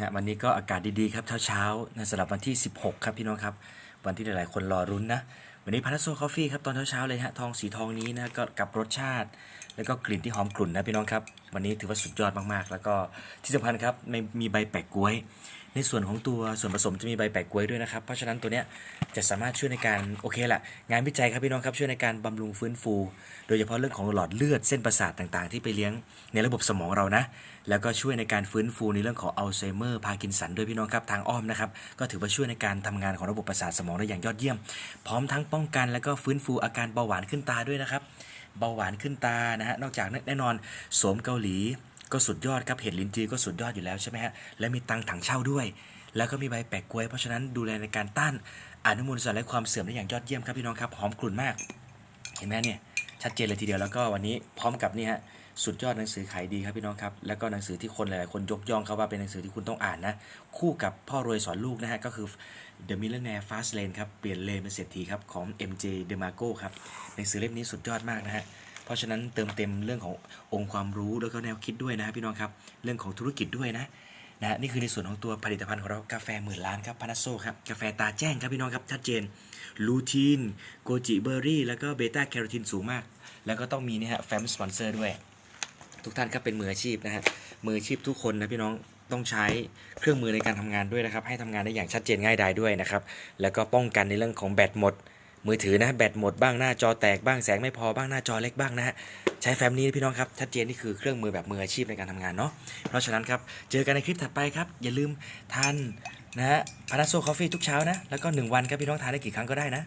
นะวันนี้ก็อากาศดีๆครับเช้าๆนะสำหรับวันที่ 16 ครับพี่น้องครับ วันที่หลายๆ คนรอรุ้นนะ วันนี้พานาโซคอฟฟี่ครับตอนเช้าๆเลยฮะทองสีทองนี้นะก็กับรสชาติ แล้วก็กลิ่นที่หอมกลุ่นนะพี่น้องครับ วันนี้ถือว่าสุดยอดมากๆ แล้วก็ที่สำคัญครับไม่มีใบแปะกล้วย ในส่วนของตัวส่วนผสมจะมีใบแปะกล้วยด้วยนะครับ เพราะฉะนั้นตัวเนี้ยจะสามารถช่วยในการโอเคแหละงานวิจัยครับพี่น้องครับช่วยในการบำรุงฟื้นฟู โดยเฉพาะเรื่องของหลอดเลือดเส้นประสาทต่างๆ ที่ไปเลี้ยงในระบบสมองเรานะ แล้วก็ช่วยในการฟื้นฟูในเรื่องของอัลไซเมอร์พาร์กินสันด้วยพี่น้องครับทางอ้อมนะครับก็ถือว่าช่วยในการทำงานของระบบประสาทสมองได้อย่างยอดเยี่ยม พร้อมทั้งป้องกันแล้วก็ฟื้นฟูอาการเบาหวานขึ้นตาด้วยนะครับเบาหวานขึ้นตานะฮะนอกจากนั้นแน่นอนโสมเกาหลี ก็สุดยอดครับเห็ดลินจือก็สุดยอดอยู่แล้วใช่ไหมฮะและมีตังถังเช่าด้วย แล้วก็มีใบแปะกล้วย เพราะฉะนั้นดูแลในการต้านอนุมูลอิสระและความเสื่อมได้อย่างยอดเยี่ยมครับพี่น้องครับหอมกลุ่นมาก เห็นไหมเนี่ยชัดเจนเลยทีเดียวแล้วก็วันนี้พร้อมกับนี่ฮะสุดยอดหนังสือขายดีครับพี่น้องครับแล้วก็หนังสือที่คนหลายๆคนยกย่องเขาว่าเป็นหนังสือที่คุณต้องอ่านนะคู่กับพ่อรวยสอนลูกนะฮะก็คือ The Millionaire Fast Lane ครับเปลี่ยนเลนเป็นเศรษฐีครับของ MJ DeMarco ครับหนังสือเล่มนี้สุดยอดมากนะฮะ เพราะฉะนั้นเติมเต็มเรื่องขององค์ความรู้แล้วก็แนวคิดด้วยนะพี่น้องครับ เรื่องของธุรกิจด้วยนะนะนี่คือในส่วนของตัวผลิตภัณฑ์ของเรากาแฟหมื่นล้านครับพานาโซครับกาแฟตาแจ้งครับพี่น้องครับชัดเจนลูทีนโกจิเบอร์รี่แล้วก็เบต้าแคโรทีนสูงมาก แล้วก็ต้องมีนี่ฮะแฟมสปอนเซอร์ด้วย ทุกท่านครับเป็นมืออาชีพนะฮะมืออาชีพทุกคนนะพี่น้องต้องใช้เครื่องมือในการทำงานด้วยนะครับ ให้ทำงานได้อย่างชัดเจนง่ายดายด้วยนะครับ แล้วก็ป้องกันในเรื่องของแบตหมด มือถือนะแบตหมดบ้างหน้าจอแตกบ้างแสงไม่พอบ้างหน้าจอเล็กบ้างนะฮะใช้แฟมนี้พี่น้องครับชัดเจนนี่คือเครื่องมือแบบมืออาชีพในการทำงานเนาะเพราะฉะนั้นครับเจอกันในคลิปถัดไปครับ อย่าลืมทานนะฮะพานาโซคอฟฟี่ทุกเช้านะแล้วก็หนึ่งวันครับพี่น้องทานได้กี่ครั้งก็ได้นะ